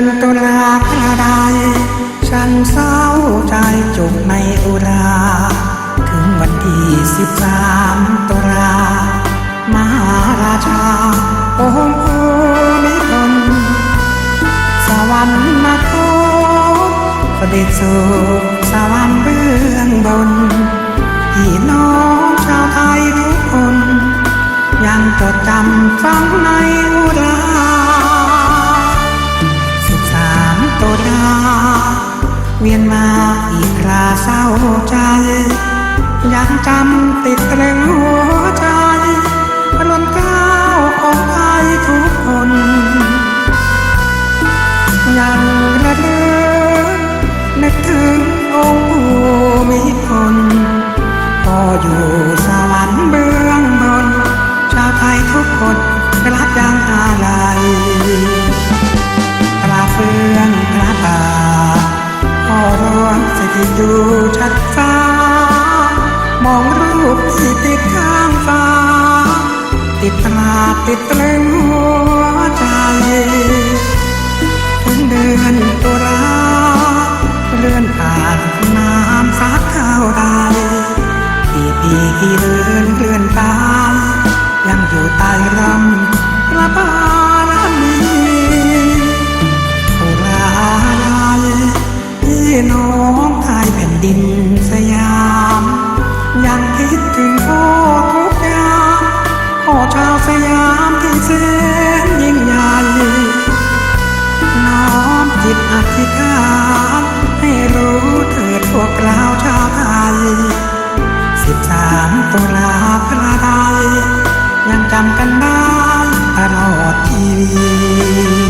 อนตุลาคราใดฉันเศร้าใจจุกในอุรา ถึงวันที่สิบสามตุลามหาราชาองค์ภูมิพลสวรรคตเสด็จสู่สวรรค์เบื้องบนพี่น้องชาวไทยทุกคน ยังจดจำฟังในอุรา เวียนมาอีกคราเศร้าใจ ยังจำติดตรึงหัวใจ ดติดตรึงหัวใจ ถึงเดือนตุลาเลื่อนผ่านน้ำซักเข้าตายปีปีที่เดือนเลื่อนตายยังอยู่ใต้ลำพระบารมีตุลาลายพี่น้องไทยแผ่นดินสยาม ยังคิดถึงพ่อ อชาวสยามที่แสนยิ่งใหญ่น้อมจิตอธิษฐานให้รู้เถิดพวกเราชาวไทยสิบสามตุลาพระใดยังจำกันได้ตลอดชีวิต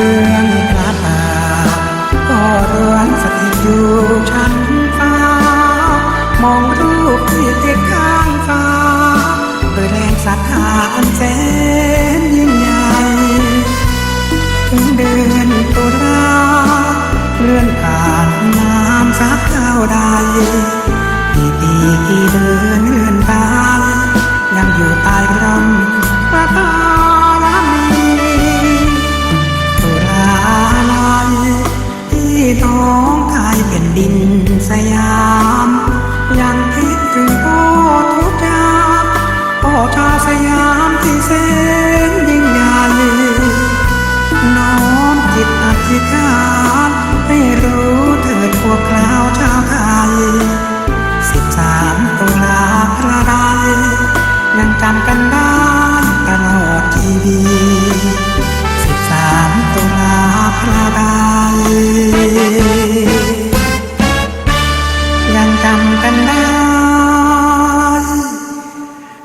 เบื้องพระบาทพ่อรวนสถิตอยู่ชั้นฟ้า มองรูปที่ติดข้างฟ้าด้วยแรงศรัทธาอันแสนยิ่งใหญ่ถึงเดือนตุลาเลื่อนผ่านน้ำซักเข้าใด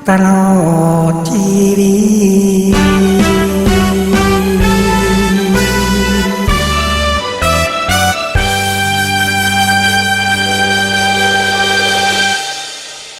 ยัง